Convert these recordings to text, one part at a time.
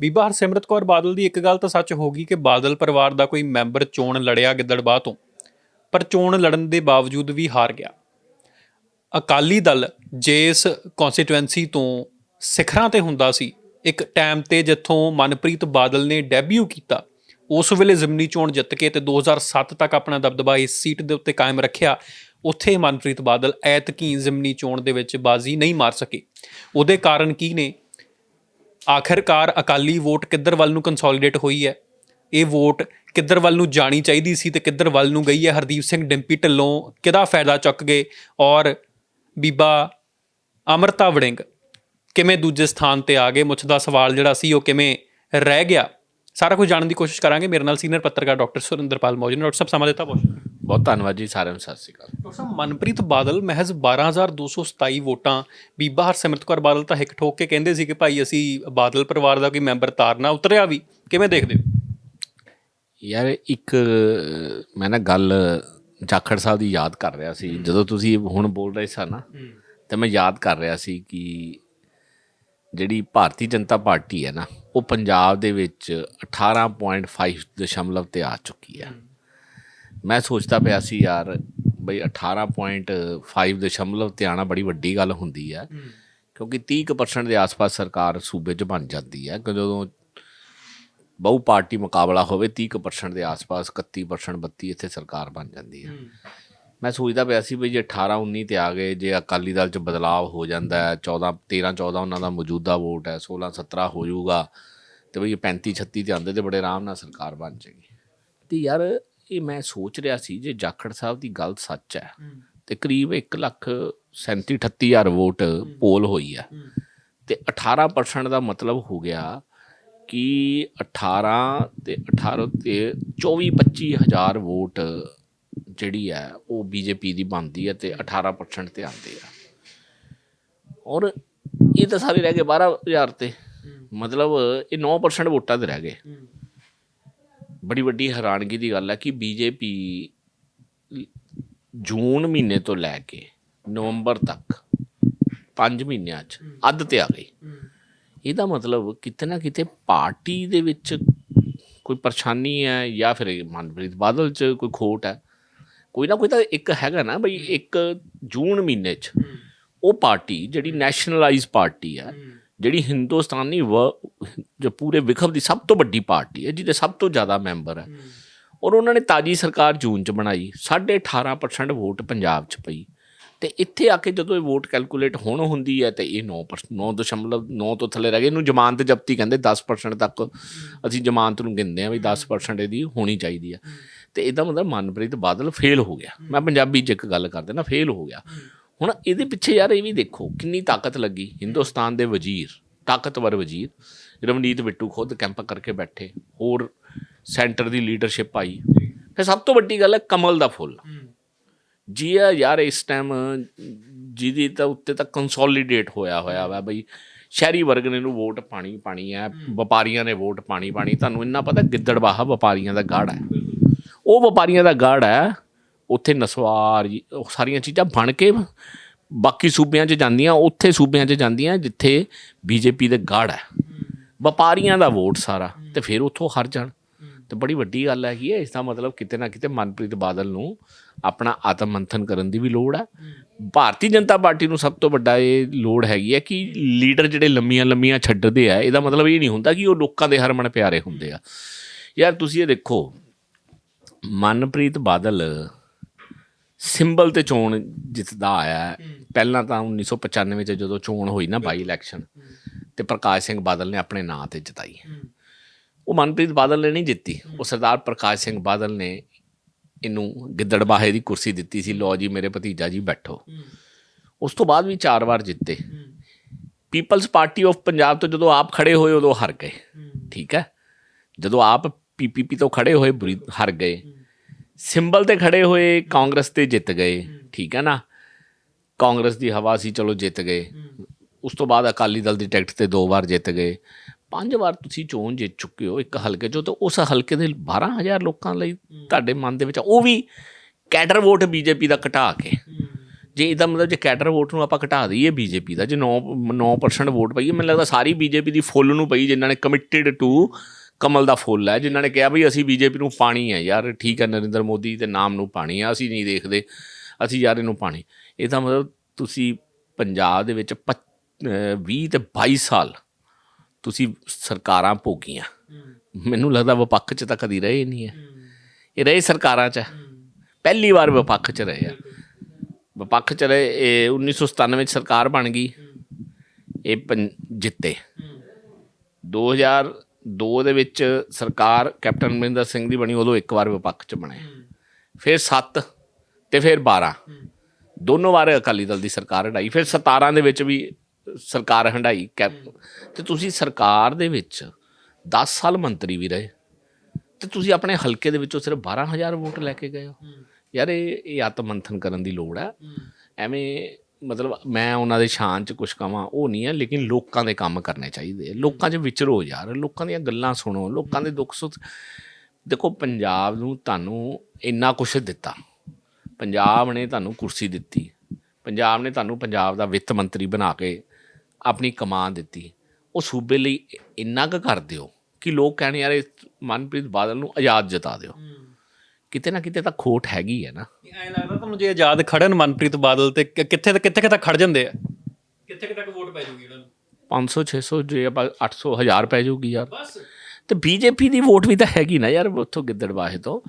ਬੀਬਾ ਹਰਸਿਮਰਤ ਕੌਰ ਬਾਦਲ ਦੀ ਇੱਕ ਗੱਲ ਤਾਂ ਸੱਚ ਹੋ ਗਈ ਕਿ ਬਾਦਲ ਪਰਿਵਾਰ ਦਾ ਕੋਈ ਮੈਂਬਰ ਚੋਣ ਲੜਿਆ ਗਿੱਦੜਬਾਹ ਤੋਂ, ਪਰ ਚੋਣ ਲੜਨ ਦੇ ਬਾਵਜੂਦ ਵੀ ਹਾਰ ਗਿਆ। ਅਕਾਲੀ ਦਲ ਜਿਸ ਕਨਸਟੀਟੂਐਂਸੀ ਤੋਂ ਸਿਖਰਾਂ ਤੇ ਹੁੰਦਾ ਸੀ, ਇੱਕ ਟਾਈਮ ਤੇ ਜਿੱਥੋਂ ਮਨਪ੍ਰੀਤ ਬਾਦਲ ਨੇ ਡੈਬਿਊ ਕੀਤਾ, ਉਸ ਵੇਲੇ ਜ਼ਿਮਨੀ ਚੋਣ ਜਿੱਤ ਕੇ ਤੇ 2007 ਤੱਕ ਆਪਣਾ ਦਬਦਬਾ ਇਸ ਸੀਟ ਦੇ ਉੱਤੇ ਕਾਇਮ ਰੱਖਿਆ, ਉੱਥੇ ਮਨਪ੍ਰੀਤ ਬਾਦਲ ਐਤਕੀ ਜ਼ਿਮਨੀ ਚੋਣ ਦੇ ਵਿੱਚ ਬਾਜ਼ੀ ਨਹੀਂ ਮਾਰ ਸਕੇ। ਉਹਦੇ ਕਾਰਨ ਕੀ ਨੇ? ਆਖਰਕਾਰ ਅਕਾਲੀ ਵੋਟ ਕਿੱਧਰ ਵੱਲ ਨੂੰ ਕੰਸੋਲੀਡੇਟ ਹੋਈ ਹੈ? ਇਹ ਵੋਟ ਕਿੱਧਰ ਵੱਲ ਨੂੰ ਜਾਣੀ ਚਾਹੀਦੀ ਸੀ ਤੇ ਕਿੱਧਰ ਵੱਲ ਨੂੰ ਗਈ ਹੈ? ਹਰਦੀਪ ਸਿੰਘ ਡਿੰਪੀ ਢਿੱਲੋਂ ਕਿਹਦਾ ਫਾਇਦਾ ਚੁੱਕ ਗਏ? ਔਰ ਬੀਬਾ ਅਮਰਤਾ ਵੜਿੰਗ ਕਿਵੇਂ ਦੂਜੇ ਸਥਾਨ ਤੇ ਆ ਗਏ? ਮੁੱਛ ਦਾ ਸਵਾਲ ਜਿਹੜਾ ਸੀ ਉਹ ਕਿਵੇਂ ਰਹਿ ਗਿਆ? ਸਾਰਾ ਕੁਝ ਜਾਣਨ ਦੀ ਕੋਸ਼ਿਸ਼ ਕਰਾਂਗੇ। ਮੇਰੇ ਨਾਲ ਸੀਨੀਅਰ ਪੱਤਰਕਾਰ ਡਾਕਟਰ ਸੁਰਿੰਦਰਪਾਲ ਮੌਜੂਦ ਨੇ। ਡਾਕਟਰ ਸਾਹਿਬ, ਸਮਾਂ ਦਿੱਤਾ ਬਹੁਤ ਬਹੁਤ ਧੰਨਵਾਦ ਜੀ ਸਾਰਿਆਂ ਨੂੰ ਸਤਿ ਸ਼੍ਰੀ ਅਕਾਲ। ਡਾਕਟਰ ਸਾਹਿਬ ਮਨਪ੍ਰੀਤ ਬਾਦਲ ਮਹਿਜ਼ 12227 ਵੋਟਾਂ ਬੀਬਾ ਹਰਸਿਮਰਤ ਕੌਰ ਬਾਦਲ ਤਾਂ ਹਿੱਕ ਠੋਕ ਕੇ ਕਹਿੰਦੇ ਸੀ ਕਿ ਭਾਈ ਅਸੀਂ ਬਾਦਲ ਪਰਿਵਾਰ ਦਾ ਕੋਈ ਮੈਂਬਰ ਤਾਰਨਾ ਉਤਰਿਆ ਵੀ। ਕਿਵੇਂ ਦੇਖਦੇ ਹੋ? ਯਾਰ ਇੱਕ ਮੈਂ ਨਾ ਗੱਲ ਜਾਖੜ ਸਾਹਿਬ ਦੀ ਯਾਦ ਕਰ ਰਿਹਾ ਸੀ। ਜਦੋਂ ਤੁਸੀਂ ਹੁਣ ਬੋਲ ਰਹੇ ਸਨ ਨਾ ਤੇ ਮੈਂ ਯਾਦ ਕਰ ਰਿਹਾ ਸੀ ਕਿ ਜਿਹੜੀ ਭਾਰਤੀ ਜਨਤਾ ਪਾਰਟੀ ਹੈ ਨਾ ਉਹ ਪੰਜਾਬ ਦੇ ਵਿੱਚ 18.5 ਦਸ਼ਮਲਵ ਤੇ ਆ ਚੁੱਕੀ ਹੈ। ਮੈਂ ਸੋਚਦਾ ਪਿਆ ਸੀ ਯਾਰ ਬਈ 18.5 ਦਸ਼ਮਲਵ ਤੇ ਆਣਾ ਬੜੀ ਵੱਡੀ ਗੱਲ ਹੁੰਦੀ ਹੈ। ਕਿਉਂਕਿ 30% ਦੇ ਆਸ-ਪਾਸ ਸਰਕਾਰ ਸੂਬੇ 'ਚ ਬਣ ਜਾਂਦੀ ਹੈ। ਕਿ ਜਦੋਂ ਬਹੁ ਪਾਰਟੀ ਮੁਕਾਬਲਾ ਹੋਵੇ 30% ਦੇ ਆਸ-ਪਾਸ 31% 32 ਇੱਥੇ ਸਰਕਾਰ ਬਣ ਜਾਂਦੀ ਹੈ। ਮੈਂ ਸੋਚਦਾ ਪਿਆ ਸੀ ਵੀ ਜੇ 18 19 ਤੇ ਆ ਗਏ ਜੇ ਅਕਾਲੀ ਦਲ 'ਚ ਬਦਲਾਅ ਹੋ ਜਾਂਦਾ ਹੈ 14 13 14 ਉਹਨਾਂ ਦਾ ਮੌਜੂਦਾ ਵੋਟ ਹੈ 16 17 ਹੋ ਜਾਊਗਾ ਤੇ ਇਹ 35 36 ਤੇ ਆਉਂਦੇ ਤੇ ਬੜੇ ਆਰਾਮ ਨਾਲ ਸਰਕਾਰ ਬਣ ਜਾਏਗੀ। ਤੇ ਯਾਰ ਇਹ ਮੈਂ ਸੋਚ ਰਿਹਾ ਸੀ ਜੇ ਜਾਖੜ ਸਾਹਿਬ ਦੀ ਗੱਲ ਸੱਚ ਹੈ ਤੇ ਕਰੀਬ 1 ਲੱਖ 37 38 ਹਜ਼ਾਰ ਵੋਟ ਪੋਲ ਹੋਈ ਹੈ। ਤੇ 18% ਦਾ ਮਤਲਬ ਹੋ ਗਿਆ ਕਿ 18 ਤੇ 18 ਤੇ 24 25 ਹਜ਼ਾਰ ਵੋਟ ਜਿਹੜੀ ਹੈ ਉਹ ਬੀਜੇਪੀ ਦੀ ਬਣਦੀ ਹੈ ਤੇ 18% ਤੇ ਆਉਂਦੇ ਆ ਔਰ ਇਹ ਤਾਂ ਸਾਰੇ ਰਹਿ ਗਏ 12000 ਤੇ। ਮਤਲਬ ਇਹ 9% ਵੋਟਾਂ ਤੇ ਰਹਿ ਗਏ। ਬੜੀ ਵੱਡੀ ਹੈਰਾਨਗੀ ਦੀ ਗੱਲ ਹੈ ਕਿ ਬੀਜੇਪੀ ਜੂਨ ਮਹੀਨੇ ਤੋਂ ਲੈ ਕੇ ਨਵੰਬਰ ਤੱਕ 5 ਮਹੀਨਿਆਂ 'ਚ ਅੱਧ ਤੇ ਆ ਗਈ। ਇਹਦਾ ਮਤਲਬ ਕਿਤੇ ਨਾ ਕਿਤੇ ਪਾਰਟੀ ਦੇ ਵਿੱਚ ਕੋਈ ਪਰੇਸ਼ਾਨੀ ਹੈ ਜਾਂ ਫਿਰ ਮਨਪ੍ਰੀਤ ਬਾਦਲ 'ਚ ਕੋਈ ਖੋਟ ਹੈ। ਕੋਈ ਨਾ ਕੋਈ ਤਾਂ ਇੱਕ ਹੈਗਾ ਨਾ ਬਈ ਇੱਕ ਜੂਨ ਮਹੀਨੇ 'ਚ ਉਹ ਪਾਰਟੀ ਜਿਹੜੀ ਨੈਸ਼ਨਲਾਈਜ਼ ਪਾਰਟੀ ਹੈ। ਜਿਹੜੀ ਹਿੰਦੁਸਤਾਨੀ ਵ- ਜੋ ਪੂਰੇ ਵਿਖਵ ਦੀ ਸਭ ਤੋਂ ਵੱਡੀ ਪਾਰਟੀ ਹੈ, ਜਿਹਦੇ ਸਭ ਤੋਂ ਜ਼ਿਆਦਾ ਮੈਂਬਰ ਹੈ। ਔਰ ਉਹਨਾਂ ਨੇ ਤਾਜੀ ਸਰਕਾਰ ਜੂਨ 'ਚ ਬਣਾਈ 18.5% ਵੋਟ ਪੰਜਾਬ 'ਚ ਪਈ। ਤੇ ਇੱਥੇ ਆ ਕੇ ਜਦੋਂ ਇਹ ਵੋਟ ਕੈਲਕੂਲੇਟ ਹੋਣ ਹੁੰਦੀ ਹੈ, ਤੇ ਇਹ 9% 9.9 ਤੋਂ ਥੱਲੇ ਰਹਿ ਗਏ। ਇਹਨੂੰ ਜ਼ਮਾਨਤ ਜ਼ਬਤੀ ਕਹਿੰਦੇ 10% ਤੱਕ ਅਸੀਂ ਜ਼ਮਾਨਤ ਨੂੰ ਗਿਣਦੇ ਆ ਵੀ 10% ਇਹਦੀ ਹੋਣੀ ਚਾਹੀਦੀ ਆ ਤੇ ਇਹਦਾ ਮਤਲਬ ਮਨਪ੍ਰੀਤ ਬਾਦਲ ਫੇਲ ਹੋ ਗਿਆ। ਮੈਂ ਪੰਜਾਬੀ 'ਚ ਇੱਕ ਗੱਲ ਕਰਦੇ ਨਾ ਫੇਲ ਹੋ ਗਿਆ। ਹੁਣ ਇਹਦੇ ਪਿੱਛੇ ਯਾਰ ਇਹ ਵੀ ਦੇਖੋ, ਕਿੰਨੀ ਤਾਕਤ ਲੱਗੀ। ਹਿੰਦੁਸਤਾਨ ਦੇ ਵਜ਼ੀਰ, ਤਾਕਤਵਰ ਵਜ਼ੀਰ। ਰਵਨੀਤ ਬਿੱਟੂ ਖੁਦ ਕੈਂਪ ਕਰਕੇ ਬੈਠੇ ਹੋਰ ਸੈਂਟਰ ਦੀ ਲੀਡਰਸ਼ਿਪ ਆਈ। ਫਿਰ ਸਭ ਤੋਂ ਵੱਡੀ ਗੱਲ ਹੈ ਕਮਲ ਦਾ ਫੁੱਲ। ਜੀ ਆ ਯਾਰ ਇਸ ਟਾਈਮ ਜਿਹਦੀ ਤਾਂ ਉੱਤੇ ਤਾਂ ਕੰਸੋਲੀਡੇਟ ਹੋਇਆ ਹੋਇਆ ਵਾ ਬਈ ਸ਼ਹਿਰੀ ਵਰਗ ਨੇ ਨੂੰ ਵੋਟ ਪਾਣੀ ਪਾਣੀ ਹੈ ਵਪਾਰੀਆਂ ਨੇ ਵੋਟ ਪਾਣੀ ਪਾਣੀ। ਤੁਹਾਨੂੰ ਇੰਨਾ ਪਤਾ ਗਿੱਦੜਬਾਹਾ ਵਪਾਰੀਆਂ ਦਾ ਗਾੜ ਹੈ। ਉਹ ਵਪਾਰੀਆਂ ਦਾ ਗਾੜ ਹੈ ਉੱਥੇ ਨਸਵਾਰ ਜੀ, ਉਹ ਸਾਰੀਆਂ ਚੀਜ਼ਾਂ ਬਣ ਕੇ ਬਾਕੀ ਸੂਬਿਆਂ 'ਚ ਜਾਂਦੀਆਂ ਉੱਥੇ ਸੂਬਿਆਂ 'ਚ ਜਾਂਦੀਆਂ ਜਿੱਥੇ ਬੀਜੇਪੀ ਦੇ ਗਾੜ ਹੈ। ਵਪਾਰੀਆਂ ਦਾ ਵੋਟ ਸਾਰਾ ਤੇ ਫਿਰ ਉੱਥੋਂ ਹਰ ਜਾਣ। ਤੇ ਬੜੀ ਵੱਡੀ ਗੱਲ ਹੈ ਇਸ ਦਾ ਮਤਲਬ ਕਿਤੇ ਨਾ ਕਿਤੇ ਮਨਪ੍ਰੀਤ ਬਾਦਲ ਨੂੰ ਆਪਣਾ ਆਤਮ ਮੰਥਨ ਕਰਨ ਦੀ ਵੀ ਲੋੜ ਹੈ। ਭਾਰਤੀ ਜਨਤਾ ਪਾਰਟੀ ਨੂੰ ਸਭ ਤੋਂ ਵੱਡਾ ਇਹ ਲੋੜ ਹੈਗੀ ਹੈ ਕਿ ਲੀਡਰ ਜਿਹੜੇ ਲੰਮੀਆਂ ਲੰਮੀਆਂ ਛੱਡਦੇ ਆ ਇਹਦਾ ਮਤਲਬ ਇਹ ਨਹੀਂ ਹੁੰਦਾ ਕਿ ਉਹ ਲੋਕਾਂ ਦੇ ਹਰਮਨ ਪਿਆਰੇ ਹੁੰਦੇ ਆ। ਯਾਰ ਤੁਸੀਂ ਇਹ ਦੇਖੋ ਮਨਪ੍ਰੀਤ ਬਾਦਲ ਸਿੰਬਲ ਤੇ ਚੋਣ ਜਿੱਤਦਾ ਆਇਆ। ਪਹਿਲਾਂ ਤਾਂ 1995 ਚ ਜਦੋਂ ਚੋਣ ਹੋਈ ਨਾ ਬਾਈ ਇਲੈਕਸ਼ਨ ਤੇ ਪ੍ਰਕਾਸ਼ ਸਿੰਘ ਬਾਦਲ ਨੇ ਆਪਣੇ ਨਾਂ ਤੇ ਜਿਤਾਈ। ਉਹ ਮਨਪ੍ਰੀਤ ਬਾਦਲ ਨੇ ਨਹੀਂ ਜਿੱਤੀ। ਉਹ ਸਰਦਾਰ ਪ੍ਰਕਾਸ਼ ਸਿੰਘ ਬਾਦਲ ਨੇ ਇਹਨੂੰ ਗਿੱਦੜਬਾਹੇ ਦੀ ਕੁਰਸੀ ਦਿੱਤੀ ਸੀ ਲੋ ਜੀ ਮੇਰੇ ਭਤੀਜਾ ਜੀ ਬੈਠੋ। ਉਸ ਤੋਂ ਬਾਅਦ ਵੀ ਚਾਰ ਵਾਰ ਜਿੱਤੇ। ਪੀਪਲਸ ਪਾਰਟੀ ਆਫ ਪੰਜਾਬ ਤੋਂ ਜਦੋਂ ਆਪ ਖੜੇ ਹੋਏ ਉਦੋਂ ਹਾਰ ਗਏ। ਠੀਕ ਹੈ? ਜਦੋਂ ਆਪ ਪੀਪੀਪੀ ਤੋਂ ਖੜੇ ਹੋਏ ਹਾਰ ਗਏ। ਸਿੰਬਲ ਤੇ ਖੜੇ ਹੋਏ ਕਾਂਗਰਸ ਤੇ ਜਿੱਤ ਗਏ। ਠੀਕ ਹੈ ਨਾ? ਕਾਂਗਰਸ ਦੀ ਹਵਾ ਸੀ ਚਲੋ ਜਿੱਤ ਗਏ। ਉਸ ਤੋਂ ਬਾਅਦ ਅਕਾਲੀ ਦਲ ਦੀ ਟਿਕਟ ਤੇ ਦੋ ਵਾਰ ਜਿੱਤ ਗਏ। ਪੰਜ ਵਾਰ ਤੁਸੀਂ ਚੋਣ ਜਿੱਤ ਚੁੱਕੇ ਹੋ ਇੱਕ ਹਲਕੇ ਚੋਂ ਤਾਂ ਉਸ ਹਲਕੇ ਦੇ 12000 ਲੋਕਾਂ ਲਈ ਤੁਹਾਡੇ ਮਨ ਦੇ ਵਿੱਚ ਉਹ ਵੀ ਕੈਡਰ ਵੋਟ ਬੀਜੇਪੀ ਦਾ ਘਟਾ ਕੇ। ਜੇ ਇਹਦਾ ਮਤਲਬ ਜੇ ਕੈਡਰ ਵੋਟ ਨੂੰ ਆਪਾਂ ਘਟਾ ਦਈਏ ਬੀਜੇਪੀ ਦਾ ਜੇ 9 9% ਵੋਟ ਪਈ ਹੈ, ਮੈਨੂੰ ਲੱਗਦਾ ਸਾਰੀ ਬੀਜੇਪੀ ਦੀ ਫੁੱਲ ਨੂੰ ਪਈ ਜਿਨ੍ਹਾਂ ਨੇ ਕਮਿਟਿਡ ਟੂ ਕਮਲ ਦਾ ਫੁੱਲ ਹੈ ਜਿਨ੍ਹਾਂ ਨੇ ਕਿਹਾ ਵੀ ਅਸੀਂ ਬੀਜੇਪੀ ਨੂੰ ਪਾਣੀ ਹੈ ਯਾਰ ਠੀਕ ਹੈ ਨਰਿੰਦਰ ਮੋਦੀ ਦੇ ਨਾਮ ਨੂੰ ਪਾਣੀ ਹੈ ਅਸੀਂ ਨਹੀਂ ਦੇਖਦੇ ਅਸੀਂ ਯਾਰ ਇਹਨੂੰ ਪਾਣੀ। ਇਹਦਾ ਮਤਲਬ ਤੁਸੀਂ ਪੰਜਾਬ ਦੇ ਵਿੱਚ 20 ਤੇ 22 ਸਾਲ ਤੁਸੀਂ ਸਰਕਾਰਾਂ ਭੋਗੀਆਂ। ਮੈਨੂੰ ਲੱਗਦਾ ਵਿਪੱਖ 'ਚ ਤਾਂ ਕਦੀ ਰਹੇ ਨਹੀਂ ਹੈ। ਇਹ ਰਹੇ ਸਰਕਾਰਾਂ 'ਚ। ਪਹਿਲੀ ਵਾਰ ਵਿਪੱਖ 'ਚ ਰਹੇ ਆ। ਵਿਪੱਖ 'ਚ ਰਹੇ, ਇਹ 1997 'ਚ ਸਰਕਾਰ ਬਣ ਗਈ। ਇਹ ਪੰ- ਜਿੱਤੇ। 2002 ਦੇ ਵਿੱਚ ਸਰਕਾਰ ਕੈਪਟਨ ਅਮਰਿੰਦਰ ਸਿੰਘ ਦੀ ਬਣੀ, ਉਦੋਂ ਇੱਕ ਵਾਰ ਵਿਪੱਖ 'ਚ ਬਣੇ। ਫਿਰ 7 ਤੇ ਫਿਰ 12 ਦੋਨੋਂ ਵਾਰ ਅਕਾਲੀ ਦਲ ਦੀ ਸਰਕਾਰ ਹਟਾਈ। ਫਿਰ 17 ਦੇ ਵਿੱਚ ਵੀ ਸਰਕਾਰ ਹੰਡਾਈ ਕੈਪ ਤੇ ਤੁਸੀਂ ਸਰਕਾਰ ਦੇ ਵਿੱਚ 10 ਸਾਲ ਮੰਤਰੀ ਵੀ ਰਹੇ ਤੇ ਤੁਸੀਂ ਆਪਣੇ ਹਲਕੇ ਦੇ ਵਿੱਚੋਂ ਸਿਰਫ 12000 ਵੋਟ ਲੈ ਕੇ ਗਏ ਹੋ। ਯਾਰ ਇਹ ਇਹ ਆਤਮ ਮੰਥਨ ਕਰਨ ਦੀ ਲੋੜ ਹੈ। ਐਵੇਂ ਮਤਲਬ ਮੈਂ ਉਹਨਾਂ ਦੇ ਸ਼ਾਨ ਚ ਕੁਝ ਕਵਾਂ ਉਹ ਨਹੀਂ ਹੈ ਲੇਕਿਨ ਲੋਕਾਂ ਦੇ ਕੰਮ ਕਰਨੇ ਚਾਹੀਦੇ। ਲੋਕਾਂ 'ਚ ਵਿਚਰੋ ਯਾਰ ਲੋਕਾਂ ਦੀਆਂ ਗੱਲਾਂ ਸੁਣੋ ਲੋਕਾਂ ਦੇ ਦੁੱਖ ਸੁੱਖ। ਦੇਖੋ ਪੰਜਾਬ ਨੂੰ ਤੁਹਾਨੂੰ ਇੰਨਾ ਕੁਝ ਦਿੱਤਾ। ਪੰਜਾਬ ਨੇ ਤੁਹਾਨੂੰ ਕੁਰਸੀ ਦਿੱਤੀ। ਪੰਜਾਬ ਨੇ ਤੁਹਾਨੂੰ ਪੰਜਾਬ ਦਾ ਵਿੱਤ ਮੰਤਰੀ ਬਣਾ ਕੇ ਆਪਣੀ ਕਮਾਨ ਦਿੱਤੀ। ਉਹ ਸੂਬੇ ਲਈ ਇੰਨਾ ਕੁ ਕਰ ਦਿਓ ਕਿ ਲੋਕ ਕਹਿਣ ਯਾਰ ਇਹ ਮਨਪ੍ਰੀਤ ਬਾਦਲ ਨੂੰ ਆਜ਼ਾਦ ਜਤਾ ਦਿਓ। ਕਿਤੇ ਨਾ ਕਿਤੇ ਤਾਂ ਖੋਟ ਹੈਗੀ ਹੈ ਨਾ। ਐ ਲੱਗਦਾ ਤੁਹਾਨੂੰ ਜੇ ਆਜ਼ਾਦ ਖੜਨ ਮਨਪ੍ਰੀਤ ਬਾਦਲ ਤੇ ਕਿੱਥੇ ਕਿੱਥੇ ਕਿੱਥੇ ਖੜ ਜਾਂਦੇ ਆ? ਕਿੱਥੇ ਤੱਕ ਵੋਟ ਪੈ ਜੂਗੀ ਇਹਨਾਂ ਨੂੰ? 500 600 ਜੇ ਆਪਾਂ 800 1000 ਪੈ ਜਾਊਗੀ ਯਾਰ। ਬਸ। ਤੇ ਬੀਜੇਪੀ ਦੀ ਵੋਟ ਵੀ ਤਾਂ ਹੈਗੀ ਨਾ ਯਾਰ ਉੱਥੋਂ ਗਿੱਦੜਬਾਹੇ ਤੋਂ।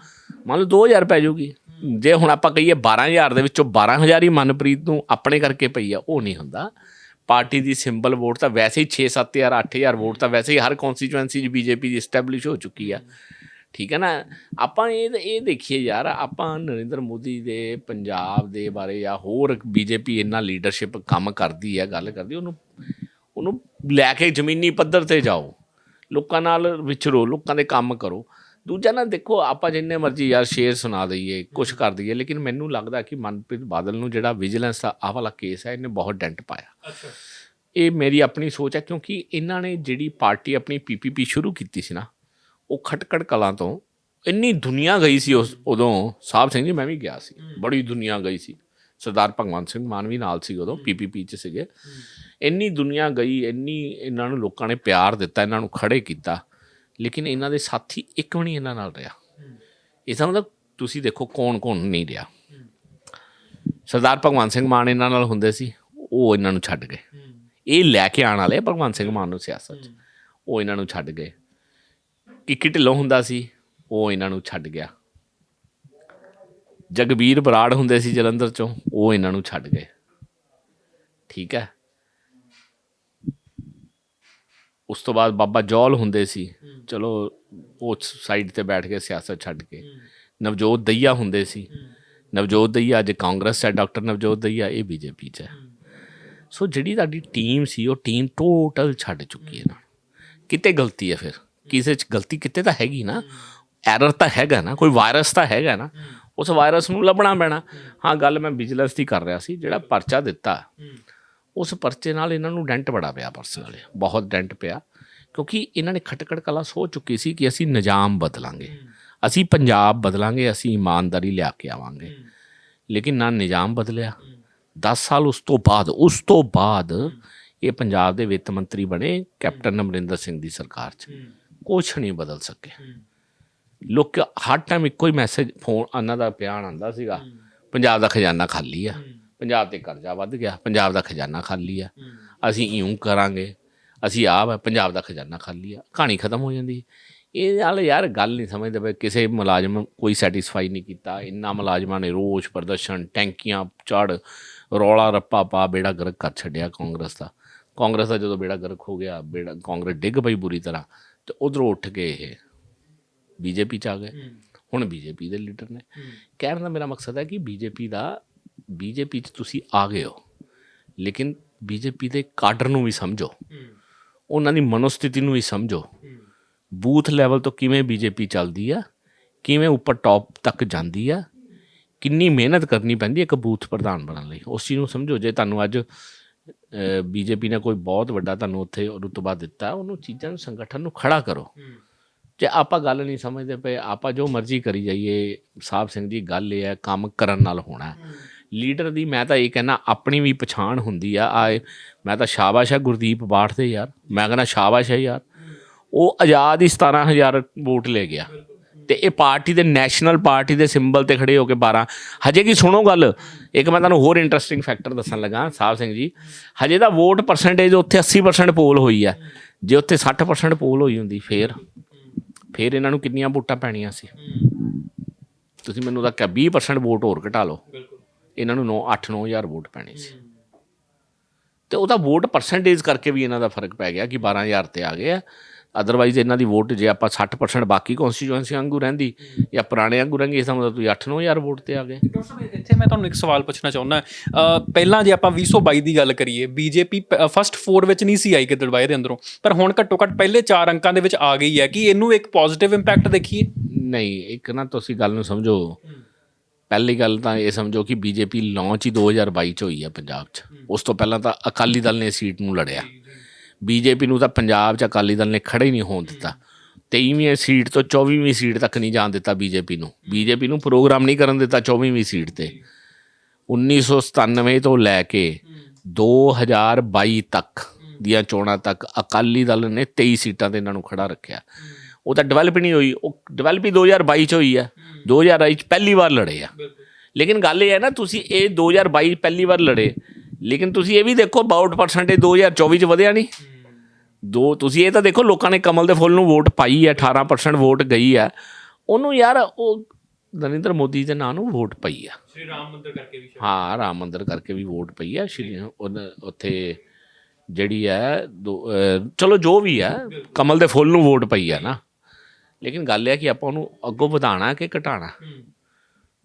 ਮੰਨ ਲਓ 2000 ਪੈ ਜਾਊਗੀ ਜੇ ਹੁਣ ਆਪਾਂ ਕਹੀਏ 12000 ਦੇ ਵਿੱਚੋਂ 12000 ਹੀ ਮਨਪ੍ਰੀਤ ਨੂੰ ਆਪਣੇ ਕਰਕੇ ਪਈ ਆ ਉਹ ਨਹੀਂ ਹੁੰਦਾ। ਪਾਰਟੀ ਦੀ ਸਿੰਬਲ ਵੋਟ ਤਾਂ ਵੈਸੇ ਹੀ 6-7000 8000 ਵੋਟ ਤਾਂ ਵੈਸੇ ਹੀ ਹਰ ਕਨਸਟੀਚੁਐਂਸੀ 'ਚ ਬੀਜੇਪੀ ਦੀ ਐਸਟੈਬਲਿਸ਼ ਹੋ ਚੁੱਕੀ ਆ। ਠੀਕ ਹੈ ਨਾ? ਆਪਾਂ ਇਹ ਇਹ ਦੇਖੀਏ ਯਾਰ, ਆਪਾਂ ਨਰਿੰਦਰ ਮੋਦੀ ਦੇ, ਪੰਜਾਬ ਦੇ ਬਾਰੇ ਜਾਂ ਹੋਰ ਬੀਜੇਪੀ ਇੰਨਾ ਲੀਡਰਸ਼ਿਪ ਕੰਮ ਕਰਦੀ ਹੈ ਗੱਲ ਕਰਦੀ, ਉਹਨੂੰ ਉਹਨੂੰ ਲੈ ਕੇ ਜ਼ਮੀਨੀ ਪੱਧਰ ਤੇ ਜਾਓ। ਲੋਕਾਂ ਨਾਲ ਵਿਚਰੋ ਲੋਕਾਂ ਦੇ ਕੰਮ ਕਰੋ। ਦੂਜਾ ਨਾ ਦੇਖੋ ਆਪਾਂ ਜਿੰਨੇ ਮਰਜ਼ੀ ਯਾਰ ਸ਼ੇਰ ਸੁਣਾ ਦਈਏ ਕੁਝ ਕਰ ਦਈਏ ਲੇਕਿਨ ਮੈਨੂੰ ਲੱਗਦਾ ਕਿ ਮਨਪ੍ਰੀਤ ਬਾਦਲ ਨੂੰ ਜਿਹੜਾ ਵਿਜੀਲੈਂਸ ਦਾ ਆਹ ਵਾਲਾ ਕੇਸ ਹੈ ਇਹਨੇ ਬਹੁਤ ਡੈਂਟ ਪਾਇਆ। ਅੱਛਾ। ਇਹ ਮੇਰੀ ਆਪਣੀ ਸੋਚ ਹੈ ਕਿਉਂਕਿ ਇਹਨਾਂ ਨੇ ਜਿਹੜੀ ਪਾਰਟੀ ਆਪਣੀ ਪੀਪੀਪੀ ਸ਼ੁਰੂ ਕੀਤੀ ਸੀ ਨਾ ਉਹ ਖਟਕੜ ਕਲਾਂ ਤੋਂ ਇੰਨੀ ਦੁਨੀਆ ਗਈ ਸੀ ਉਸ ਉਦੋਂ ਸਾਹਿਬ ਸਿੰਘ ਜੀ ਮੈਂ ਵੀ ਗਿਆ ਸੀ ਬੜੀ ਦੁਨੀਆ ਗਈ ਸੀ। ਸਰਦਾਰ ਭਗਵੰਤ ਸਿੰਘ ਮਾਨ ਵੀ ਨਾਲ ਸੀ ਉਦੋਂ ਪੀਪੀਪੀ ਚ ਸੀਗੇ। ਇੰਨੀ ਦੁਨੀਆ ਗਈ ਇੰਨੀ ਇਹਨਾਂ ਨੂੰ ਲੋਕਾਂ ਨੇ ਪਿਆਰ ਦਿੱਤਾ ਇਹਨਾਂ ਨੂੰ ਖੜੇ ਕੀਤਾ ਲੇਕਿਨ ਇਹਨਾਂ ਦੇ ਸਾਥੀ ਇੱਕ ਵੀ ਨਹੀਂ ਇਹਨਾਂ ਨਾਲ ਰਿਹਾ। ਇਸ ਮਤਲਬ ਤੁਸੀਂ ਦੇਖੋ ਕੌਣ ਕੌਣ ਨਹੀਂ ਰਿਹਾ। ਸਰਦਾਰ ਭਗਵੰਤ ਸਿੰਘ ਮਾਨ ਇਹਨਾਂ ਨਾਲ ਹੁੰਦੇ ਸੀ ਉਹ ਇਹਨਾਂ ਨੂੰ ਛੱਡ ਗਏ। ਇਹ ਲੈ ਕੇ ਆਉਣ ਵਾਲੇ ਭਗਵੰਤ ਸਿੰਘ ਮਾਨ ਨੂੰ ਸਿਆਸਤ 'ਚ। ਉਹ ਇਹਨਾਂ ਨੂੰ ਛੱਡ ਗਏ। ਕਿੱਕੀ ਢਿੱਲੋਂ ਹੁੰਦਾ ਸੀ ਉਹ ਇਹਨਾਂ ਨੂੰ ਛੱਡ ਗਿਆ। ਜਗਬੀਰ ਬਰਾੜ ਹੁੰਦੇ ਸੀ ਜਲੰਧਰ ਚੋਂ ਉਹ ਇਹਨਾਂ ਨੂੰ ਛੱਡ ਗਏ। ਠੀਕ ਹੈ? ਉਸ ਤੋਂ ਬਾਅਦ ਬਾਬਾ ਜੌਲ ਹੁੰਦੇ ਸੀ। ਚਲੋ ਉਹ ਸਾਈਡ ਤੇ ਬੈਠ ਕੇ ਸਿਆਸਤ ਛੱਡ ਕੇ। ਨਵਜੋਤ ਦਈਆ ਹੁੰਦੇ ਸੀ। ਨਵਜੋਤ ਦਈਆ ਅੱਜ ਕਾਂਗਰਸ ਹੈ ਡਾਕਟਰ ਨਵਜੋਤ ਦਈਆ ਇਹ ਬੀਜੇਪੀ 'ਚ ਹੈ। ਸੋ ਜਿਹੜੀ ਤੁਹਾਡੀ ਟੀਮ ਸੀ ਉਹ ਟੀਮ ਟੋਟਲ ਛੱਡ ਚੁੱਕੀ ਹੈ ਨਾ ਕਿਤੇ ਗਲਤੀ ਹੈ ਫਿਰ? ਕਿਸੇ 'ਚ ਗਲਤੀ ਕਿਤੇ ਤਾਂ ਹੈਗੀ ਨਾ। ਐਰਰ ਤਾਂ ਹੈਗਾ ਨਾ ਕੋਈ ਵਾਇਰਸ ਤਾਂ ਹੈਗਾ ਨਾ। ਉਸ ਵਾਇਰਸ ਨੂੰ ਲੱਭਣਾ ਪੈਣਾ। ਹਾਂ। ਗੱਲ ਮੈਂ ਵਿਜੀਲੈਂਸ ਦੀ ਕਰ ਰਿਹਾ ਸੀ ਜਿਹੜਾ ਪਰਚਾ ਦਿੱਤਾ। ਉਸ ਪਰਚੇ ਨਾਲ ਇਹਨਾਂ ਨੂੰ ਡੈਂਟ ਬੜਾ ਪਿਆ ਪਰਸਨਲੀ ਬਹੁਤ ਡੈਂਟ ਪਿਆ। ਕਿਉਂਕਿ ਇਹਨਾਂ ਨੇ ਖਟਕੜ ਕਲਾ ਸੋਚ ਚੁੱਕੀ ਸੀ ਕਿ ਅਸੀਂ ਨਿਜ਼ਾਮ ਬਦਲਾਂਗੇ। ਅਸੀਂ ਪੰਜਾਬ ਬਦਲਾਂਗੇ ਅਸੀਂ ਇਮਾਨਦਾਰੀ ਲਿਆ ਕੇ ਆਵਾਂਗੇ। ਲੇਕਿਨ ਨਾ ਨਿਜ਼ਾਮ ਬਦਲਿਆ। 10 ਸਾਲ ਉਸ ਤੋਂ ਬਾਅਦ ਉਸ ਤੋਂ ਬਾਅਦ ਇਹ ਪੰਜਾਬ ਦੇ ਵਿੱਤ ਮੰਤਰੀ ਬਣੇ ਕੈਪਟਨ ਅਮਰਿੰਦਰ ਸਿੰਘ ਦੀ ਸਰਕਾਰ 'ਚ। ਕੁਛ ਨਹੀਂ ਬਦਲ ਸਕੇ ਲੋਕ ਹਰ ਟਾਈਮ ਇੱਕੋ ਹੀ ਮੈਸੇਜ ਫੋਨ ਉਹਨਾਂ ਦਾ ਬਿਆਨ ਆਉਂਦਾ ਸੀਗਾ। ਪੰਜਾਬ ਦਾ ਖਜ਼ਾਨਾ ਖਾਲੀ ਆ। ਪੰਜਾਬ ਤੇ ਕਰਜ਼ਾ ਵੱਧ ਗਿਆ ਪੰਜਾਬ ਦਾ ਖਜ਼ਾਨਾ ਖਾਲੀ ਆ। ਅਸੀਂ ਇਉਂ ਕਰਾਂਗੇ ਅਸੀਂ ਆਪ ਪੰਜਾਬ ਦਾ ਖਜ਼ਾਨਾ ਖਾਲੀ ਆ ਕਹਾਣੀ ਖਤਮ ਹੋ ਜਾਂਦੀ ਇਹ ਨਾਲ ਯਾਰ ਗੱਲ ਨਹੀਂ ਸਮਝਦੇ ਪਏ ਕਿਸੇ ਮੁਲਾਜ਼ਮ ਕੋਈ ਸੈਟੀਸਫਾਈ ਨਹੀਂ ਕੀਤਾ ਇੰਨਾ ਮੁਲਾਜ਼ਮਾਂ ਨੇ ਰੋਸ਼ ਪ੍ਰਦਰਸ਼ਨ ਟੈਂਕੀਆਂ ਚੜ ਰੌਲਾ ਰੱਪਾ ਪਾ ਬੇੜਾ ਗਰਕ ਕਰ ਛੱਡਿਆ ਕਾਂਗਰਸ ਦਾ। ਕਾਂਗਰਸ ਦਾ ਜਦੋਂ ਬੇੜਾ ਗਰਕ ਹੋ ਗਿਆ ਬੇੜਾ ਕਾਂਗਰਸ ਡਿੱਗ ਪਈ ਬੁਰੀ ਤਰ੍ਹਾਂ ਤੇ ਉਧਰੋਂ ਉੱਠ ਕੇ ਇਹ ਬੀਜੇਪੀ ਚ ਆ ਗਏ। ਹੁਣ ਬੀਜੇਪੀ ਦੇ ਲੀਡਰ ਨੇ। ਕਹਿਣ ਦਾ ਮੇਰਾ ਮਕਸਦ ਹੈ ਕਿ ਬੀਜੇਪੀ ਦਾ ਬੀਜੇਪੀ ਚ ਤੁਸੀਂ ਆ ਗਏ ਹੋ। ਲੇਕਿਨ ਬੀਜੇਪੀ ਦੇ ਕਾਡਰ ਨੂੰ ਵੀ ਸਮਝੋ। ਉਹਨਾਂ ਦੀ ਮਨੋਸਥਿਤੀ ਨੂੰ ਵੀ ਸਮਝੋ। ਬੂਥ ਲੈਵਲ ਤੋਂ ਕਿਵੇਂ ਬੀਜੇਪੀ ਚੱਲਦੀ ਆ, ਕਿਵੇਂ ਉੱਪਰ ਟੌਪ ਤੱਕ ਜਾਂਦੀ ਆ, ਕਿੰਨੀ ਮਿਹਨਤ ਕਰਨੀ ਪੈਂਦੀ ਇੱਕ ਬੂਥ ਪ੍ਰਧਾਨ ਬਣਨ ਲਈ। ਉਸ ਚੀਜ਼ ਨੂੰ ਸਮਝੋ। ਜੇ ਤੁਹਾਨੂੰ ਅੱਜ ਬੀਜੇਪੀ ਨੇ ਕੋਈ ਬਹੁਤ ਵੱਡਾ ਤੁਹਾਨੂੰ ਉੱਥੇ ਰੁਤਬਾ ਦਿੱਤਾ, ਉਹਨੂੰ ਚੀਜ਼ਾਂ ਨੂੰ ਸੰਗਠਨ ਨੂੰ ਖੜਾ ਕਰੋ। ਜੇ ਆਪਾਂ ਗੱਲ ਨਹੀਂ ਸਮਝਦੇ ਪਏ, ਆਪਾਂ ਜੋ ਮਰਜ਼ੀ ਕਰੀ ਜਾਈਏ ਸਾਹਿਬ ਸਿੰਘ ਜੀ, ਗੱਲ ਇਹ ਹੈ, ਕੰਮ ਕਰਨ ਨਾਲ ਹੋਣਾ। ਲੀਡਰ ਦੀ ਮੈਂ ਤਾਂ ਇਹ ਕਹਿੰਦਾ ਆਪਣੀ ਵੀ ਪਛਾਣ ਹੁੰਦੀ ਆ, ਆਏ ਮੈਂ ਤਾਂ ਸ਼ਾਬਾਸ਼ ਹੈ ਗੁਰਦੀਪ ਬਾਠ ਦੇ ਯਾਰ, ਮੈਂ ਕਹਿੰਦਾ ਸ਼ਾਬਾਸ਼ ਹੈ ਯਾਰ। ਉਹ ਆਜ਼ਾਦ ਹੀ 17000 ਵੋਟ ਲੈ ਗਿਆ ਤੇ ਇਹ ਪਾਰਟੀ ਦੇ ਨੈਸ਼ਨਲ ਪਾਰਟੀ ਦੇ ਸਿੰਬਲ ਤੇ ਖੜੇ ਹੋ ਕੇ 12 ਹਜੇ ਕੀ ਸੁਣੋ ਗੱਲ, ਇੱਕ ਮੈਂ ਤੁਹਾਨੂੰ ਹੋਰ ਇੰਟਰਸਟਿੰਗ ਫੈਕਟਰ ਦੱਸਣ ਲੱਗਾ ਸਾਹਿਬ ਸਿੰਘ ਜੀ। ਹਜੇ ਦਾ ਵੋਟ ਪਰਸੈਂਟੇਜ ਉੱਥੇ 80% ਪੋਲ ਹੋਈ ਆ। ਜੇ ਉੱਥੇ 60% ਪੋਲ ਹੋਈ ਹੁੰਦੀ, ਫੇਰ ਫੇਰ ਇਹਨਾਂ ਨੂੰ ਕਿੰਨੀਆਂ ਵੋਟਾਂ ਪੈਣੀਆਂ ਸੀ? ਤੁਸੀਂ ਮੈਨੂੰ ਤਾਂ ਕਿਹਾ 20% ਵੋਟ ਹੋਰ ਘਟਾ ਲਓ। ਇਹਨਾਂ ਨੂੰ 9 8 9000 ਵੋਟ ਪੈਣੀ ਸੀ। ਤੇ ਉਹਦਾ ਵੋਟ ਪਰਸੈਂਟੇਜ ਕਰਕੇ ਵੀ ਇਹਨਾਂ ਦਾ ਫ਼ਰਕ ਪੈ ਗਿਆ ਕਿ 12000 ਤੇ ਆ ਗਏ ਆ। ਅਦਰਵਾਈਜ਼ ਇਹਨਾਂ ਦੀ ਵੋਟ ਜੇ ਆਪਾਂ 60% ਬਾਕੀ ਕਨਸਟੀਚੁਐਂਸੀ ਵਾਂਗੂ ਰਹਿੰਦੀ ਜਾਂ ਪੁਰਾਣੇ ਵਾਂਗੂ ਰਹਿੰਗੇ ਇਸ ਦਾ ਮਤਲਬ ਤੁਸੀਂ 8 9000 ਵੋਟ ਤੇ ਆ ਗਏ। ਡਾਕਟਰ ਸਾਹਿਬ ਇੱਥੇ ਮੈਂ ਤੁਹਾਨੂੰ ਇੱਕ ਸਵਾਲ ਪੁੱਛਣਾ ਚਾਹੁੰਦਾ ਪਹਿਲਾਂ ਜੇ ਆਪਾਂ 2022 ਦੀ ਗੱਲ ਕਰੀਏ ਬੀਜੇਪੀ ਫਸਟ 4 ਵਿੱਚ ਨਹੀਂ ਸੀ ਆਈ ਗਿੱਦੜਬਾਏ ਦੇ ਅੰਦਰੋਂ। ਪਰ ਹੁਣ ਘੱਟੋ ਘੱਟ ਪਹਿਲੇ 4 ਅੰਕਾਂ ਦੇ ਵਿੱਚ ਆ ਗਈ ਹੈ। ਕਿ ਇਹਨੂੰ ਇੱਕ ਪੋਜ਼ਿਟਿਵ ਇੰਪੈਕਟ ਦੇਖੀਏ? ਨਹੀਂ ਇੱਕ ਨਾ ਤੁਸੀਂ ਗੱਲ ਨੂੰ ਸਮਝੋ। ਪਹਿਲੀ ਗੱਲ ਤਾਂ ਇਹ ਸਮਝੋ ਕਿ ਬੀਜੇਪੀ ਲਾਂਚ ਹੀ 2022 ਚ ਹੋਈ ਹੈ ਪੰਜਾਬ 'ਚ। ਉਸ ਤੋਂ ਪਹਿਲਾਂ ਤਾਂ ਅਕਾਲੀ ਦਲ ਨੇ ਸੀਟ ਨੂੰ ਲੜਿਆ। ਬੀਜੇਪੀ ਨੂੰ ਤਾਂ ਪੰਜਾਬ 'ਚ ਅਕਾਲੀ ਦਲ ਨੇ ਖੜਾ ਹੀ ਨਹੀਂ ਹੋਣ ਦਿੱਤਾ। 23ਵੀਂ ਸੀਟ ਤੋਂ 24ਵੀਂ ਸੀਟ ਤੱਕ ਨਹੀਂ ਜਾਣ ਦਿੱਤਾ ਬੀਜੇਪੀ ਨੂੰ। ਬੀਜੇਪੀ ਨੂੰ ਪ੍ਰੋਗਰਾਮ ਨਹੀਂ ਕਰਨ ਦਿੱਤਾ 24ਵੀਂ ਸੀਟ ਤੇ। 1997 ਤੋਂ ਲੈ ਕੇ 2022 ਤੱਕ ਦੀਆਂ ਚੋਣਾਂ ਤੱਕ ਅਕਾਲੀ ਦਲ ਨੇ 23 ਸੀਟਾਂ ਤੇ ਇਹਨਾਂ ਨੂੰ ਖੜਾ ਰੱਖਿਆ। ਉਹ ਤਾਂ ਡਿਵੈਲਪ ਨਹੀਂ ਹੋਈ ਉਹ ਡਿਵੈਲਪ ਹੀ 2022 ਚ ਹੋਈ ਹੈ 2022 ਚ ਪਹਿਲੀ ਵਾਰ ਲੜੇ ਆ। ਲੇਕਿਨ ਗੱਲ ਇਹ ਹੈ ਨਾ ਤੁਸੀਂ ਇਹ 2022 ਪਹਿਲੀ ਵਾਰ ਲੜੇ ਲੇਕਿਨ ਤੁਸੀਂ ਇਹ ਵੀ ਦੇਖੋ ਬਾਊਟ ਪਰਸੈਂਟੇਜ 2024 ਚ ਵਧਿਆ ਨਹੀਂ। ਦੋ ਤੁਸੀਂ ਇਹ ਤਾਂ ਦੇਖੋ ਲੋਕਾਂ ਨੇ ਕਮਲ ਦੇ ਫੁੱਲ ਨੂੰ ਵੋਟ ਪਾਈ ਹੈ 18% ਵੋਟ ਗਈ ਹੈ ਉਹਨੂੰ ਯਾਰ ਉਹ ਨਰਿੰਦਰ ਮੋਦੀ ਦੇ ਨਾਂ ਨੂੰ ਵੋਟ ਪਈ ਆ। ਸ਼੍ਰੀ ਰਾਮ ਮੰਦਿਰ ਕਰਕੇ ਵੀ ਹਾਂ ਰਾਮ ਮੰਦਿਰ ਕਰਕੇ ਵੀ ਵੋਟ ਪਈ ਹੈ ਸ਼੍ਰੀ ਉੱਥੇ ਜਿਹੜੀ ਹੈ ਚਲੋ ਜੋ ਵੀ ਹੈ ਕਮਲ ਦੇ ਫੁੱਲ ਨੂੰ ਵੋਟ ਪਈ ਹੈ ਨਾ। ਲੇਕਿਨ ਗੱਲ ਇਹ ਹੈ ਕਿ ਆਪਾਂ ਉਹਨੂੰ ਅੱਗੋਂ ਵਧਾਣਾ ਕਿ ਘਟਾਣਾ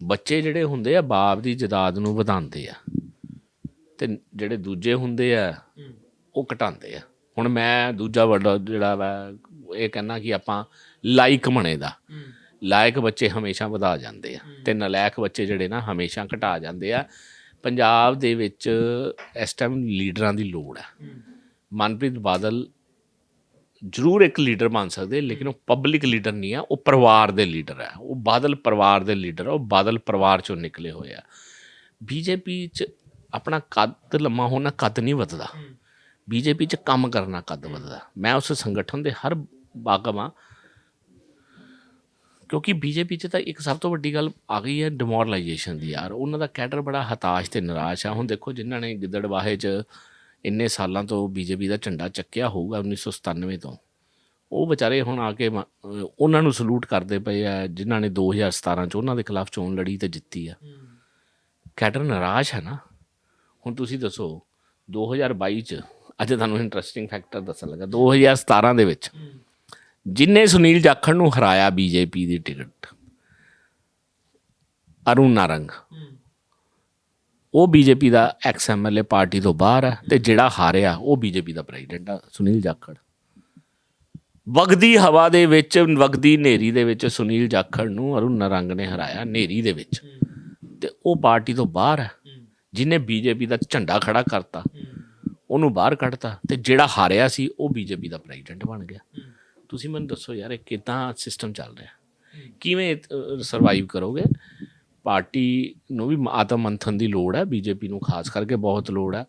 ਬੱਚੇ ਜਿਹੜੇ ਹੁੰਦੇ ਆ ਬਾਪ ਦੀ ਜਾਇਦਾਦ ਨੂੰ ਵਧਾਉਂਦੇ ਆ। ਤੇ ਜਿਹੜੇ ਦੂਜੇ ਹੁੰਦੇ ਆ ਉਹ ਘਟਾਉਂਦੇ ਆ। ਹੁਣ ਮੈਂ ਦੂਜਾ ਵੱਡਾ ਜਿਹੜਾ ਵਾ ਇਹ ਕਹਿਣਾ ਕਿ ਆਪਾਂ ਲਾਇਕ ਬਣੇ ਦਾ। ਲਾਇਕ ਬੱਚੇ ਹਮੇਸ਼ਾ ਵਧਾ ਜਾਂਦੇ ਆ ਤੇ ਨਲਾਇਕ ਬੱਚੇ ਜਿਹੜੇ ਨਾ ਹਮੇਸ਼ਾ ਘਟਾ ਜਾਂਦੇ ਆ। ਪੰਜਾਬ ਦੇ ਵਿੱਚ ਇਸ ਟਾਈਮ ਲੀਡਰਾਂ ਦੀ ਲੋੜ ਹੈ। ਮਨਪ੍ਰੀਤ ਬਾਦਲ ਜ਼ਰੂਰ ਇੱਕ ਲੀਡਰ ਬਣ ਸਕਦੇ ਲੇਕਿਨ ਉਹ ਪਬਲਿਕ ਲੀਡਰ ਨਹੀਂ ਆ ਉਹ ਪਰਿਵਾਰ ਦੇ ਲੀਡਰ ਹੈ। ਉਹ ਬਾਦਲ ਪਰਿਵਾਰ ਦੇ ਲੀਡਰ ਆ ਉਹ ਬਾਦਲ ਪਰਿਵਾਰ ਚੋਂ ਨਿਕਲੇ ਹੋਏ ਆ। ਬੀਜੇਪੀ ਚ ਆਪਣਾ ਕੱਦ ਲੰਮਾ ਹੋਣਾ ਕੱਦ ਨਹੀਂ ਵੱਧਦਾ। ਬੀਜੇਪੀ ਚ ਕੰਮ ਕਰਨਾ ਕੱਦ ਵੱਧਦਾ। ਮੈਂ ਉਸ ਸੰਗਠਨ ਦੇ ਹਰ ਬਾਗਮਾ ਕਿਉਂਕਿ ਬੀਜੇਪੀ ਚ ਤਾਂ ਇੱਕ ਸਭ ਤੋਂ ਵੱਡੀ ਗੱਲ ਆ ਗਈ ਹੈ ਡਿਮੋਰਲਾਈਜੇਸ਼ਨ ਦੀ ਯਾਰ। ਉਹਨਾਂ ਦਾ ਕੈਡਰ ਬੜਾ ਹਤਾਸ਼ ਤੇ ਨਿਰਾਸ਼ ਆ। ਹੁਣ ਦੇਖੋ ਜਿਨ੍ਹਾਂ ਨੇ ਗਿੱਦੜਵਾਹੇ ਚ ਇੰਨੇ ਸਾਲਾਂ ਤੋਂ ਬੀਜੇਪੀ ਦਾ ਝੰਡਾ ਚੱਕਿਆ ਹੋਊਗਾ 1997 ਤੋਂ ਉਹ ਵਿਚਾਰੇ ਹੁਣ ਆ ਕੇ ਉਹਨਾਂ ਨੂੰ ਸਲੂਟ ਕਰਦੇ ਪਏ ਆ ਜਿਨ੍ਹਾਂ ਨੇ 2017 ਚ ਉਹਨਾਂ ਦੇ ਖਿਲਾਫ ਚੋਣ ਲੜੀ ਤੇ ਜਿੱਤੀ ਆ। ਕੈਡਰ ਨਿਰਾਸ਼ ਹੈ ਨਾ। ਹੁਣ ਤੁਸੀਂ ਦੱਸੋ 2022 ਚ ਅੱਜ ਤੁਹਾਨੂੰ ਇੰਟਰਸਟਿੰਗ ਫੈਕਟਰ ਦੱਸਣ ਲੱਗਾ 2017 ਦੇ ਵਿੱਚ ਜਿਨੇ ਸੁਨੀਲ ਜਾਖੜ ਨੂੰ ਹਰਾਇਆ ਬੀਜੇਪੀ ਦੀ ਟਿਕਟ, ਅਰੁਣ ਨਾਰੰਗ। ਉਹ ਬੀਜੇਪੀ ਦਾ ਐਕਸ ਐਮਐਲਏ ਪਾਰਟੀ ਤੋਂ ਬਾਹਰ ਹੈ ਤੇ ਜਿਹੜਾ ਹਾਰਿਆ ਉਹ ਬੀਜੇਪੀ ਦਾ ਪ੍ਰੈਜ਼ੀਡੈਂਟ ਆ, ਸੁਨੀਲ ਜਾਖੜ। ਵਗਦੀ ਹਵਾ ਦੇ ਵਿੱਚ, ਵਗਦੀ ਨੇਰੀ ਦੇ ਵਿੱਚ ਸੁਨੀਲ ਜਾਖੜ ਨੂੰ ਅਰੁਣ ਨਾਰੰਗ ਨੇ ਹਰਾਇਆ ਨੇਰੀ ਦੇ ਵਿੱਚ। ਤੇ ਉਹ ਪਾਰਟੀ ਤੋਂ ਬਾਹਰ ਹੈ ਜਿਹਨੇ ਬੀਜੇਪੀ ਦਾ ਝੰਡਾ ਖੜਾ ਕਰਤਾ, ਉਹਨੂੰ ਬਾਹਰ ਕੱਢਤਾ ਤੇ ਜਿਹੜਾ ਹਾਰਿਆ ਸੀ ਉਹ ਬੀਜੇਪੀ ਦਾ ਪ੍ਰੈਜ਼ੀਡੈਂਟ ਬਣ ਗਿਆ। ਤੁਸੀਂ ਮੈਨੂੰ ਦੱਸੋ ਯਾਰ ਇਹ ਕਿਦਾਂ ਸਿਸਟਮ ਚੱਲ ਰਿਹਾ? ਕਿਵੇਂ ਸਰਵਾਈਵ ਕਰੋਗੇ? ਪਾਰਟੀ ਨੂੰ ਵੀ ਆਤਮ ਮੰਥਨ ਦੀ ਲੋੜ ਹੈ ਬੀਜੇਪੀ ਨੂੰ ਖਾਸ ਕਰਕੇ ਬਹੁਤ ਲੋੜ ਹੈ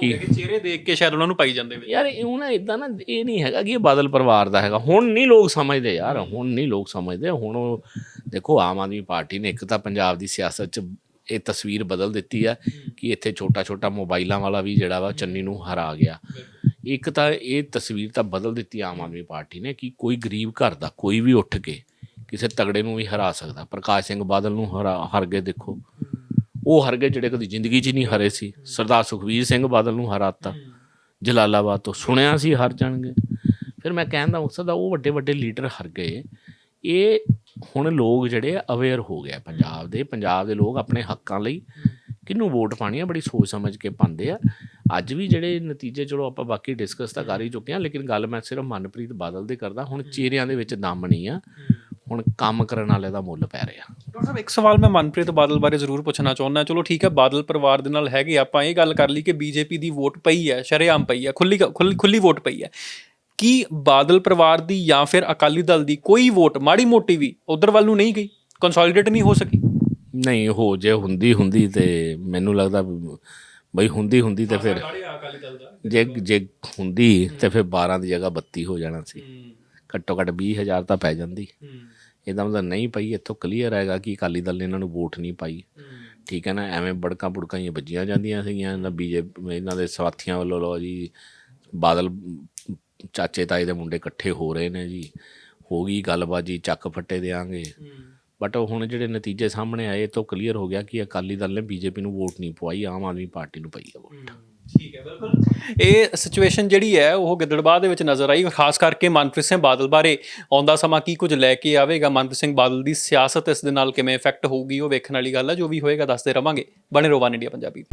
ਕਿ ਚਿਹਰੇ ਦੇਖ ਕੇ ਸ਼ਾਇਦ ਉਹਨਾਂ ਨੂੰ ਪਾਈ ਜਾਂਦੇ ਵਿੱਚ ਯਾਰ ਇਹ ਨਾ ਇਦਾਂ ਨਾ ਇਹ ਨਹੀਂ ਹੈਗਾ ਕਿ ਇਹ ਬਾਦਲ ਪਰਿਵਾਰ ਦਾ ਹੈਗਾ। ਹੁਣ ਨਹੀਂ ਲੋਕ ਸਮਝਦੇ ਯਾਰ ਹੁਣ ਨਹੀਂ ਲੋਕ ਸਮਝਦੇ। ਹੁਣ ਉਹ ਦੇਖੋ ਆਮ ਆਦਮੀ ਪਾਰਟੀ ਨੇ ਇੱਕ ਤਾਂ ਪੰਜਾਬ ਦੀ ਸਿਆਸਤ 'ਚ ਇਹ ਤਸਵੀਰ ਬਦਲ ਦਿੱਤੀ ਹੈ ਕਿ ਇੱਥੇ ਛੋਟਾ ਛੋਟਾ ਮੋਬਾਈਲਾਂ ਵਾਲਾ ਵੀ ਜਿਹੜਾ ਵਾ ਚੰਨੀ ਨੂੰ ਹਰਾ ਗਿਆ। ਇੱਕ ਤਾਂ ਇਹ ਤਸਵੀਰ ਤਾਂ ਬਦਲ ਦਿੱਤੀ ਆਮ ਆਦਮੀ ਪਾਰਟੀ ਨੇ ਕਿ ਕੋਈ ਗਰੀਬ ਘਰ ਦਾ ਕੋਈ ਵੀ ਉੱਠ ਕੇ ਕਿਸੇ ਤਗੜੇ ਨੂੰ ਵੀ ਹਰਾ ਸਕਦਾ। ਪ੍ਰਕਾਸ਼ ਸਿੰਘ ਬਾਦਲ ਨੂੰ ਹਰਾ ਹਰ ਗਏ ਦੇਖੋ। ਉਹ ਹਰ ਗਏ ਜਿਹੜੇ ਕਦੀ ਜ਼ਿੰਦਗੀ 'ਚ ਨਹੀਂ ਹਰੇ ਸੀ। ਸਰਦਾਰ ਸੁਖਵੀਰ ਸਿੰਘ ਬਾਦਲ ਨੂੰ ਹਰਾਤਾ। ਜਲਾਲਾਬਾਦ ਤੋਂ ਸੁਣਿਆ ਸੀ ਹਰ ਜਾਣਗੇ ਫਿਰ ਮੈਂ ਕਹਿਣ ਦਾ ਮਕਸਦ ਦਾ ਉਹ ਵੱਡੇ ਵੱਡੇ ਲੀਡਰ ਹਰ ਗਏ। ਇਹ ਹੁਣ ਲੋਕ ਜਿਹੜੇ ਅਵੇਅਰ ਹੋ ਗਏ ਪੰਜਾਬ ਦੇ। ਪੰਜਾਬ ਦੇ ਲੋਕ ਆਪਣੇ ਹੱਕਾਂ ਲਈ ਕਿਹਨੂੰ ਵੋਟ ਪਾਣੀ ਆ, ਬੜੀ ਸੋਚ ਸਮਝ ਕੇ ਪਾਉਂਦੇ ਆ। ਅੱਜ ਵੀ ਜਿਹੜੇ ਨਤੀਜੇ ਚਲੋ ਆਪਾਂ ਬਾਕੀ ਡਿਸਕਸ ਤਾਂ ਕਰ ਹੀ ਚੁੱਕੇ ਆ ਲੇਕਿਨ ਗੱਲ ਮੈਂ ਸਿਰਫ ਮਨਪ੍ਰੀਤ ਬਾਦਲ ਦੀ ਕਰਦਾ ਹੁਣ ਚਿਹਰਿਆਂ ਦੇ ਵਿੱਚ ਦਮ ਨਹੀਂ ਆ ਹੁਣ ਕੰਮ ਕਰਨ ਵਾਲੇ ਦਾ ਮੁੱਲ ਪੈ ਰਿਹਾ। ਡਾਕਟਰ ਸਾਹਿਬ ਇੱਕ ਸਵਾਲ ਮੈਂ ਮਨਪ੍ਰੀਤ ਬਾਦਲ ਬਾਰੇ ਜ਼ਰੂਰ ਪੁੱਛਣਾ ਚਾਹੁੰਦਾ ਚਲੋ ਠੀਕ ਹੈ ਬਾਦਲ ਪਰਿਵਾਰ ਦੇ ਨਾਲ ਹੈਗੇ ਆਪਾਂ ਇਹ ਗੱਲ ਕਰ ਲਈ ਕਿ ਬੀਜੇਪੀ ਦੀ ਵੋਟ ਪਈ ਹੈ ਸ਼ਰੇਆਮ ਪਈ ਹੈ ਖੁੱਲੀ ਖੁੱਲੀ ਖੁੱਲੀ ਵੋਟ ਪਈ ਹੈ। ਕੀ ਬਾਦਲ ਪਰਿਵਾਰ ਦੀ ਜਾਂ ਫਿਰ ਅਕਾਲੀ ਦਲ ਦੀ ਕੋਈ ਵੋਟ ਮਾੜੀ ਮੋਟੀ ਵੀ ਉਧਰ ਵੱਲ ਨੂੰ ਨਹੀਂ ਗਈ ਕੰਸੋਲੀਡੇਟ ਨਹੀਂ ਹੋ ਸਕੀ? ਨਹੀਂ ਹੋ ਜੇ ਹੁੰਦੀ ਹੁੰਦੀ ਤੇ ਮੈਨੂੰ ਲੱਗਦਾ ਬਈ ਹੁੰਦੀ ਹੁੰਦੀ ਤੇ ਫਿਰ ਜੇ ਜੇ ਹੁੰਦੀ ਤੇ ਫਿਰ 12 ਦੀ ਜਗ੍ਹਾ 32 ਹੋ ਜਾਣਾ ਸੀ। ਘੱਟੋ ਘੱਟ 20000 ਤਾਂ ਪੈ ਜਾਂਦੀ। ਇਹਦਾ ਮਤਲਬ ਨਹੀਂ ਪਈ ਇੱਥੋਂ ਕਲੀਅਰ ਹੈਗਾ ਕਿ ਅਕਾਲੀ ਦਲ ਨੇ ਇਹਨਾਂ ਨੂੰ ਵੋਟ ਨਹੀਂ ਪਾਈ। ਠੀਕ ਹੈ ਨਾ ਐਵੇਂ ਬੜਕਾਂ ਬੁੜਕਾਂ ਹੀ ਵੱਜੀਆਂ ਜਾਂਦੀਆਂ ਸੀਗੀਆਂ ਇਹਨਾਂ ਬੀਜੇਪੀ ਇਹਨਾਂ ਦੇ ਸਾਥੀਆਂ ਵੱਲੋਂ ਲੋ ਜੀ ਬਾਦਲ ਚਾਚੇ ਤਾਏ ਦੇ ਮੁੰਡੇ ਇਕੱਠੇ ਹੋ ਰਹੇ ਨੇ ਜੀ। ਹੋ ਗਈ ਗੱਲਬਾਤ ਜੀ ਚੱਕ ਫੱਟੇ ਦੇਾਂਗੇ ਬਟ ਹੁਣ ਜਿਹੜੇ ਨਤੀਜੇ ਸਾਹਮਣੇ ਆਏ, ਇਹ ਤੋਂ ਕਲੀਅਰ ਹੋ ਗਿਆ ਕਿ ਅਕਾਲੀ ਦਲ ਨੇ ਬੀਜੇਪੀ ਨੂੰ ਵੋਟ ਨਹੀਂ ਪਵਾਈ, ਆਮ ਆਦਮੀ ਪਾਰਟੀ ਨੂੰ ਪਈ ਹੈ ਵੋਟ। ਠੀਕ ਹੈ, ਬਿਲਕੁਲ। ਇਹ ਸਿਚੁਏਸ਼ਨ ਜਿਹੜੀ ਹੈ, ਉਹ ਗਿੱਦੜਬਾਹ ਦੇ ਵਿੱਚ ਨਜ਼ਰ ਆਈ, ਖਾਸ ਕਰਕੇ ਮਨਪ੍ਰੀਤ ਸਿੰਘ ਬਾਦਲ ਬਾਰੇ। ਆਉਂਦਾ ਸਮਾਂ ਕੀ ਕੁਝ ਲੈ ਕੇ ਆਵੇਗਾ? ਮਨਪ੍ਰੀਤ ਸਿੰਘ ਬਾਦਲ ਦੀ ਸਿਆਸਤ ਇਸ ਦੇ ਨਾਲ ਕਿਵੇਂ ਇਫੈਕਟ ਹੋਊਗੀ? ਉਹ ਵੇਖਣ ਵਾਲੀ ਗੱਲ ਹੈ, ਜੋ ਵੀ ਹੋਏਗਾ, ਦੱਸਦੇ ਰਵਾਂਗੇ। ਬਣੇ ਰਹੋ ਵਨ ਇੰਡੀਆ ਪੰਜਾਬੀ।